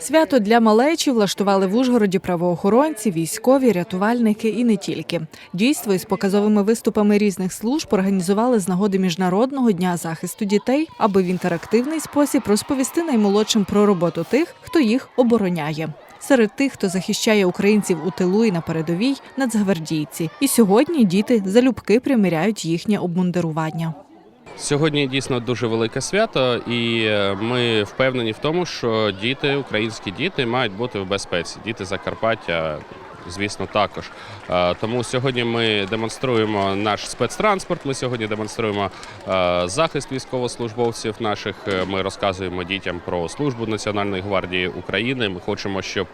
Свято для малечі влаштували в Ужгороді правоохоронці, військові, рятувальники і не тільки. Дійство із показовими виступами різних служб організували з нагоди міжнародного дня захисту дітей, аби в інтерактивний спосіб розповісти наймолодшим про роботу тих, хто їх обороняє. Серед тих, хто захищає українців у тилу і на передовій, нацгвардійці. І сьогодні діти залюбки приміряють їхнє обмундирування. Сьогодні дійсно дуже велике свято, і е, ми впевнені в тому, що діти, українські діти, мають бути в безпеці. Діти Закарпаття, звісно, також. Е, Тому сьогодні ми демонструємо наш спецтранспорт. Ми сьогодні демонструємо е, захист військовослужбовців наших. Е, Ми розказуємо дітям про службу Національної гвардії України. Ми хочемо, щоб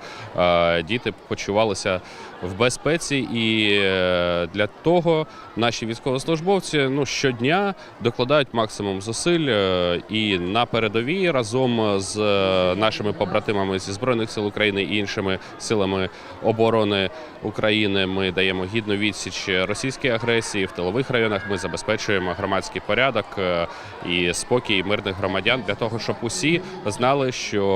діти почувалися в безпеці, і для того наші військовослужбовці ну щодня докладають максимум зусиль і на передовій разом з нашими побратимами зі збройних сил України і іншими силами оборони України. Ми даємо гідну відсіч російській агресії в тилових районах. Ми забезпечуємо громадський порядок е, і спокій мирних громадян для того, щоб усі знали, що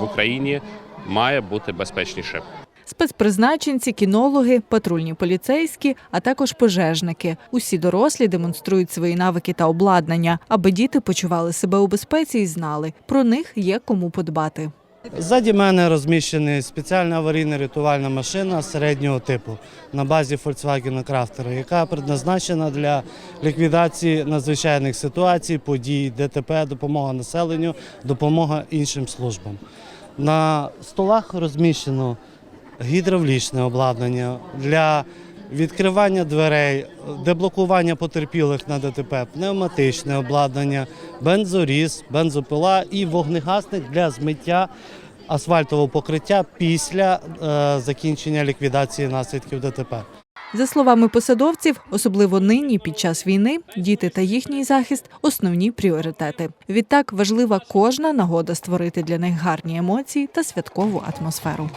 в Україні має бути безпечніше. Спецпризначенці, кінологи, патрульні поліцейські, а також пожежники. Усі дорослі демонструють свої навики та обладнання, аби діти почували себе у безпеці і знали, про них є кому подбати. Ззаді мене розміщена спеціальна аварійна рятувальна машина середнього типу на базі Volkswagen Crafter, яка предназначена для ліквідації надзвичайних ситуацій, подій, ДТП, допомога населенню, допомога іншим службам. На столах розміщено гідравлічне обладнання для відкривання дверей, деблокування потерпілих на ДТП, пневматичне обладнання, бензоріз, бензопила і вогнегасник для змиття асфальтового покриття після е, закінчення ліквідації наслідків ДТП. За словами посадовців, особливо нині під час війни, діти та їхній захист основні пріоритети. Відтак важлива кожна нагода створити для них гарні емоції та святкову атмосферу.